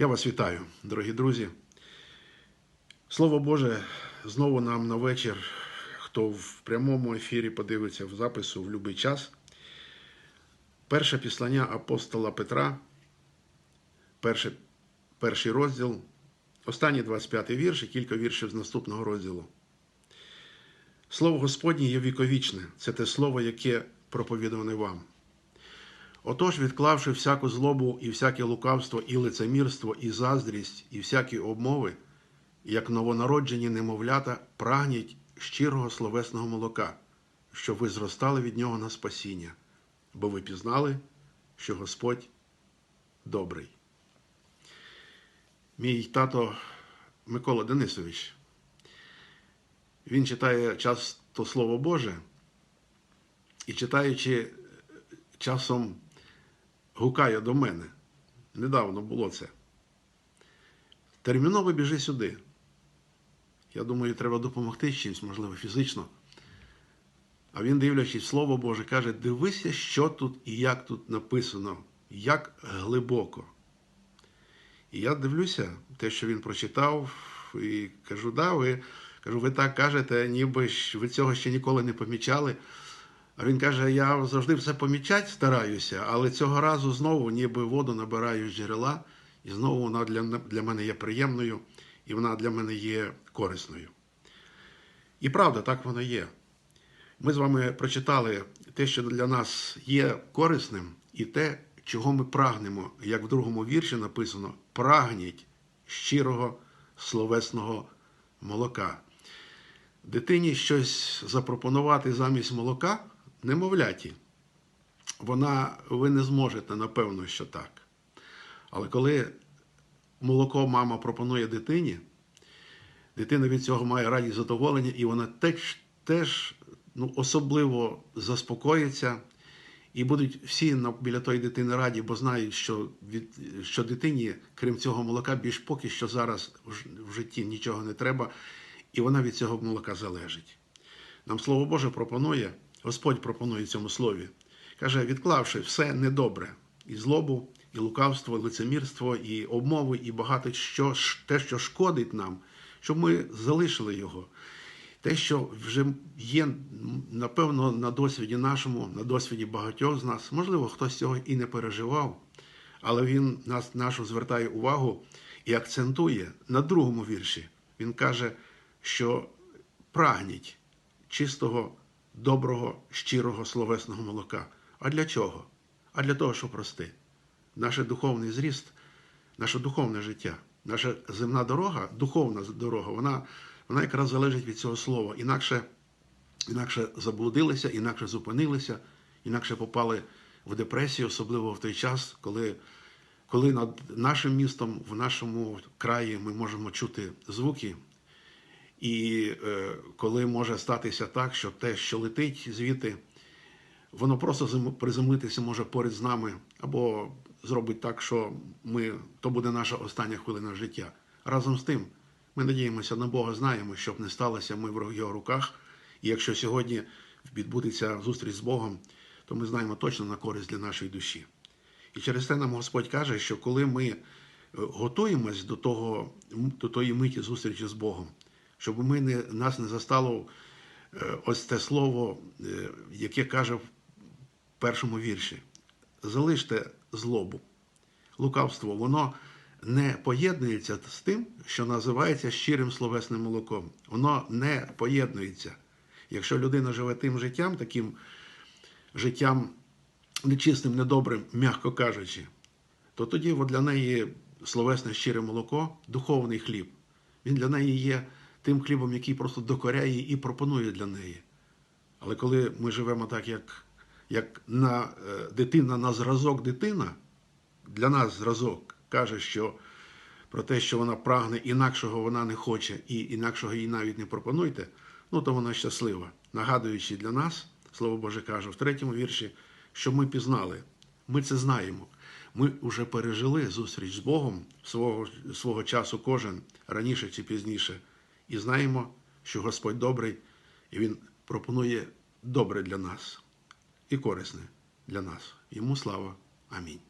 Я вас вітаю, дорогі друзі. Слово Боже, знову нам на вечір, хто в прямому ефірі подивиться в запису в будь-який час. Перше післання апостола Петра, перший, перший розділ, останній 25 вірш і кілька віршів з наступного розділу. Слово Господнє є віковічне, це те слово, яке проповідане вам. Отож, відклавши всяку злобу і всяке лукавство, і лицемірство, і заздрість, і всякі обмови, як новонароджені немовлята, прагніть щирого словесного молока, щоб ви зростали від нього на спасіння, бо ви пізнали, що Господь добрий. Мій тато Микола Денисович, він читає часто Слово Боже і читаючи часом гукає до мене. Недавно було це. Терміново біжи сюди. Я думаю, треба допомогти чимось, можливо, фізично. А він, дивлячись Слово Боже, каже: дивися, що тут і як тут написано, як глибоко. І я дивлюся, те, що він прочитав, і кажу, да, ви, кажу, ви так кажете, ніби ви цього ще ніколи не помічали. А він каже: я завжди все помічати стараюся, але цього разу знову ніби воду набираю з джерела, і знову вона для, для мене є приємною, і вона для мене є корисною. І правда, так воно є. Ми з вами прочитали те, що для нас є корисним, і те, чого ми прагнемо, як в другому вірші написано: прагніть щирого словесного молока. Дитині щось запропонувати замість молока немовляті. Вона ви не зможете, напевно, що так. Але коли молоко мама пропонує дитині, дитина від цього має радість задоволення, і вона теж, теж ну, особливо заспокоїться. І будуть всі біля тої дитини раді, бо знають, що від що дитині, крім цього молока, більш поки що зараз в житті нічого не треба, і вона від цього молока залежить. Нам Слово Боже пропонує, Господь пропонує цьому слові. Каже, відклавши все недобре, і злобу, і лукавство, і лицемірство, і обмови, і багато що, те, що шкодить нам, щоб ми залишили його. Те, що вже є, напевно, на досвіді нашому, на досвіді багатьох з нас, можливо, хтось цього і не переживав, але він нас нашу звертає увагу і акцентує на другому вірші. Він каже, що прагніть чистого, доброго, щирого словесного молока. А для чого? А для того, щоб рости. Наш духовний зріст, наше духовне життя, наша земна дорога, духовна дорога, вона вона якраз залежить від цього слова. Інакше інакше заблудилися, інакше зупинилися, інакше попали в депресію, особливо в той час, коли коли над нашим містом, в нашому краї ми можемо чути звуки. І е, коли може статися так, що те, що летить звідти, воно просто приземлитися може поряд з нами, або зробить так, що ми, то буде наша остання хвилина життя. Разом з тим, ми надіємося на Бога, знаємо, щоб не сталося ми в його руках. І якщо сьогодні відбудеться зустріч з Богом, то ми знаємо точно на користь для нашої душі. І через це нам Господь каже, що коли ми готуємось до того, до тої миті зустрічі з Богом, щоб ми не, нас не застало ось те слово, яке каже в першому вірші: залиште злобу, лукавство, воно не поєднується з тим, що називається щирим словесним молоком. Воно не поєднується. Якщо людина живе тим життям, таким життям нечистим, недобрим, м'яко кажучи, то тоді для неї словесне щире молоко духовний хліб. Він для неї є тим хлібом, який просто докоряє і пропонує для неї. Але коли ми живемо так, як як на, дитина на зразок дитина, для нас зразок каже, що про те, що вона прагне, інакшого вона не хоче, і інакшого їй навіть не пропонуйте, ну то вона щаслива, нагадуючи для нас, Слово Боже каже в третьому вірші, що ми пізнали, ми це знаємо. Ми вже пережили зустріч з Богом свого, свого часу, кожен раніше чи пізніше, і знаємо, що Господь добрий, і Він пропонує добре для нас і корисне для нас. Йому слава. Амінь.